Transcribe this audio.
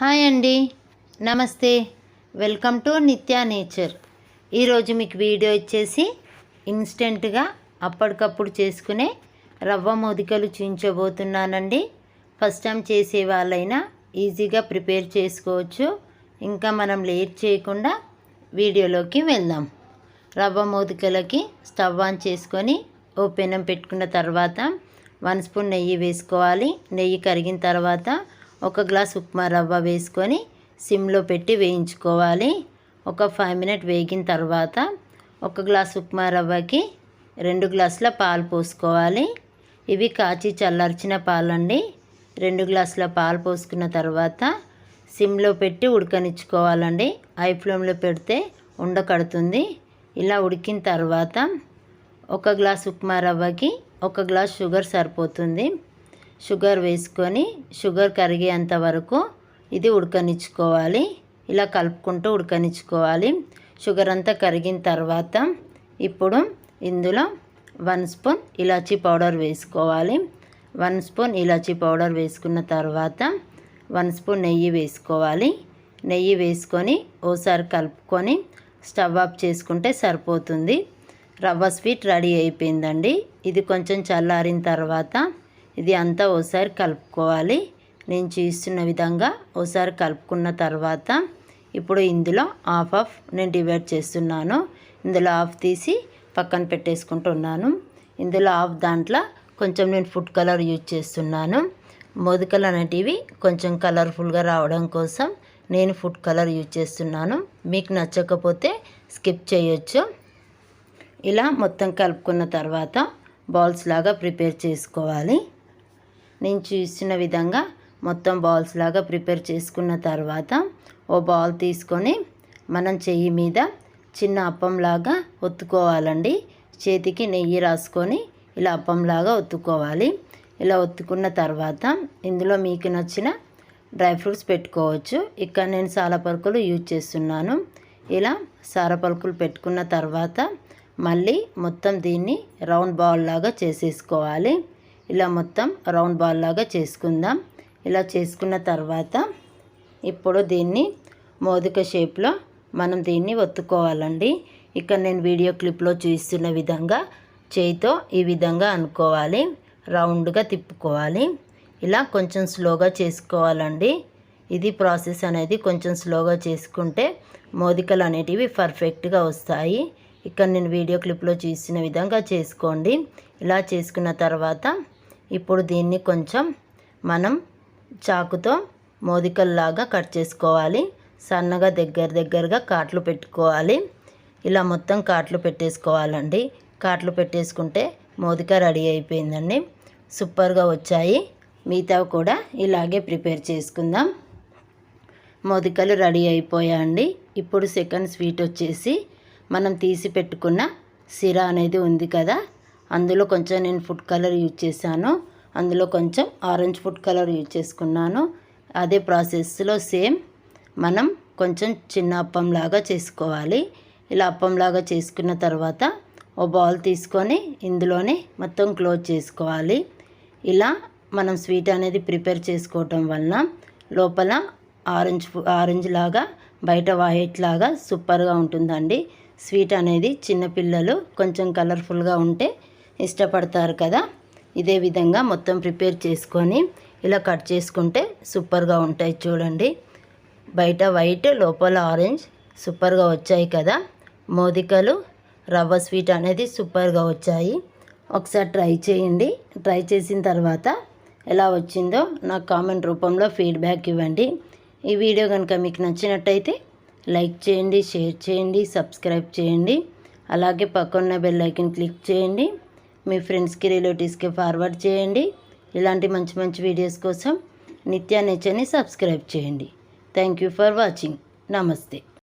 Hi అండి. నమస్తే. Welcome to Nithya nature. ఈరోజు మీకు వీడియో ఇచ్చేసి ఇన్స్టెంట్గా అప్పటికప్పుడు చేసుకునే రవ్వ మోదికలు చూపించబోతున్నానండి ఫస్ట్ టైం చేసే వాళ్ళైనా ఈజీగా ప్రిపేర్ చేసుకోవచ్చు. ఇంకా మనం లేట్ చేయకుండా వీడియోలోకి వెళ్దాం. రవ్వ మోదికలకి స్టవ్ ఆన్ చేసుకొని ఓ పెనం పెట్టుకున్న తర్వాత వన్ స్పూన్ నెయ్యి వేసుకోవాలి. నెయ్యి కరిగిన తర్వాత ఒక గ్లాస్ ఉప్మా రవ్వ వేసుకొని సిమ్లో పెట్టి వేయించుకోవాలి. ఒక ఫైవ్ మినిట్ వేగిన తర్వాత ఒక గ్లాస్ ఉప్మా రవ్వకి రెండు గ్లాసుల పాలు పోసుకోవాలి. ఇవి కాచి చల్లార్చిన పాలండి. రెండు గ్లాసుల పాలు పోసుకున్న తర్వాత సిమ్లో పెట్టి ఉడకనిచ్చుకోవాలండి. హై ఫ్లేమ్లో పెడితే ఉండకడుతుంది ఇలా ఉడికిన తర్వాత ఒక గ్లాస్ ఉప్మా రవ్వకి ఒక గ్లాస్ షుగర్ సరిపోతుంది. షుగర్ వేసుకొని షుగర్ కరిగేంత వరకు ఇది ఉడకనిచ్చుకోవాలి. ఇలా కలుపుకుంటూ ఉడకనిచ్చుకోవాలి. షుగర్ అంతా కరిగిన తర్వాత ఇప్పుడు ఇందులో వన్ స్పూన్ ఇలాచీ పౌడర్ వేసుకోవాలి. వన్ స్పూన్ ఇలాచీ పౌడర్ వేసుకున్న తర్వాత వన్ స్పూన్ నెయ్యి వేసుకోవాలి. నెయ్యి వేసుకొని ఓసారి కలుపుకొని స్టవ్ ఆఫ్ చేసుకుంటే సరిపోతుంది. రవ్వ స్వీట్ రెడీ అయిపోయిందండి. ఇది కొంచెం చల్లారిన తర్వాత ఇది అంతా ఒకసారి కలుపుకోవాలి. నేను చేస్తున్న విధంగా ఒకసారి కలుపుకున్న తర్వాత ఇప్పుడు ఇందులో హాఫ్ ఆఫ్ నేను డివైడ్ చేస్తున్నాను. ఇందులో హాఫ్ తీసి పక్కన పెట్టేసుకుంటున్నాను. ఇందులో హాఫ్ దాంట్లో కొంచెం నేను ఫుడ్ కలర్ యూజ్ చేస్తున్నాను. మోదికలు అనేటివి కొంచెం కలర్ఫుల్గా రావడం కోసం నేను ఫుడ్ కలర్ యూజ్ చేస్తున్నాను. మీకు నచ్చకపోతే స్కిప్ చేయొచ్చు. ఇలా మొత్తం కలుపుకున్న తర్వాత బాల్స్ లాగా ప్రిపేర్ చేసుకోవాలి. నేను చూసిన విధంగా మొత్తం బాల్స్ లాగా ప్రిపేర్ చేసుకున్న తర్వాత ఓ బాల్ తీసుకొని మనం చెయ్యి మీద చిన్న అప్పంలాగా ఒత్తుకోవాలండి. చేతికి నెయ్యి రాసుకొని ఇలా అప్పంలాగా ఒత్తుకోవాలి. ఇలా ఒత్తుకున్న తర్వాత ఇందులో మీకు నచ్చిన డ్రై ఫ్రూట్స్ పెట్టుకోవచ్చు. ఇక్కడ నేను సాలపరుకులు యూజ్ చేస్తున్నాను. ఇలా సారపలుకులు పెట్టుకున్న తర్వాత మళ్ళీ మొత్తం దీన్ని రౌండ్ బాల్ లాగా చేసేసుకోవాలి. ఇలా మొత్తం రౌండ్ బాల్ లాగా చేసుకుందాం. ఇలా చేసుకున్న తర్వాత ఇప్పుడు దీన్ని మోదిక షేప్లో మనం దీన్ని ఒత్తుకోవాలండి. ఇక్కడ నేను వీడియో క్లిప్లో చూస్తున్న విధంగా చేయితో ఈ విధంగా అనుకోవాలి. రౌండ్గా తిప్పుకోవాలి. ఇలా కొంచెం స్లోగా చేసుకోవాలండి. ఇది ప్రాసెస్ అనేది కొంచెం స్లోగా చేసుకుంటే మోదికలు అనేటివి పర్ఫెక్ట్గా వస్తాయి. ఇక్కడ నేను వీడియో క్లిప్లో చూసిన విధంగా చేసుకోండి. ఇలా చేసుకున్న తర్వాత ఇప్పుడు దీన్ని కొంచెం మనం చాకుతో మోదికల్లాగా కట్ చేసుకోవాలి. సన్నగా దగ్గర దగ్గరగా కాట్లు పెట్టుకోవాలి. ఇలా మొత్తం కాట్లు పెట్టేసుకోవాలండి. కాట్లు పెట్టేసుకుంటే మోదిక రెడీ అయిపోయిందండి. సూపర్గా వచ్చాయి. మిగతా కూడా ఇలాగే ప్రిపేర్ చేసుకుందాం. మోదికలు రెడీ అయిపోయాయండి. ఇప్పుడు సెకండ్ స్వీట్ వచ్చేసి మనం తీసి పెట్టుకున్న సిరా అనేది ఉంది కదా. అందులో కొంచెం నేను ఫుడ్ కలర్ యూజ్ చేశాను. అందులో కొంచెం ఆరెంజ్ ఫుడ్ కలర్ యూజ్ చేసుకున్నాను. అదే ప్రాసెస్లో సేమ్ మనం కొంచెం చిన్న అప్పంలాగా చేసుకోవాలి. ఇలా అప్పంలాగా చేసుకున్న తర్వాత ఓ బౌల్ తీసుకొని ఇందులోనే మొత్తం క్లోజ్ చేసుకోవాలి. ఇలా మనం స్వీట్ అనేది ప్రిపేర్ చేసుకోవటం వలన లోపల ఆరెంజ్ ఆరెంజ్ లాగా బయట వైట్ లాగా సూపర్గా ఉంటుందండి. స్వీట్ అనేది చిన్నపిల్లలు కొంచెం కలర్ఫుల్గా ఉంటే ఇష్టపడతారు కదా? ఇదే విధంగా మొత్తం ప్రిపేర్ చేసుకొని ఇలా కట్ చేసుకుంటే సూపర్గా ఉంటాయి చూడండి. బయట వైట్ లోపల ఆరెంజ్ సూపర్గా వచ్చాయి కదా? మోదికలు రవ్వ స్వీట్ అనేది సూపర్గా వచ్చాయి. ఒకసారి ట్రై చేయండి. ట్రై చేసిన తర్వాత ఎలా వచ్చిందో నాకు కామెంట్ రూపంలో ఫీడ్బ్యాక్ ఇవ్వండి. ఈ వీడియో కనుక మీకు నచ్చినట్టయితే లైక్ చేయండి షేర్ చేయండి సబ్స్క్రైబ్ చేయండి. అలాగే పక్కన్న బెల్ ఐకన్ క్లిక్ చేయండి. మీ ఫ్రెండ్స్కి రిలేటివ్స్కి ఫార్వర్డ్ చేయండి. ఇలాంటి మంచి మంచి వీడియోస్ కోసం నిత్యా నేచర్ని సబ్స్క్రైబ్ చేయండి. Thank you for watching. నమస్తే.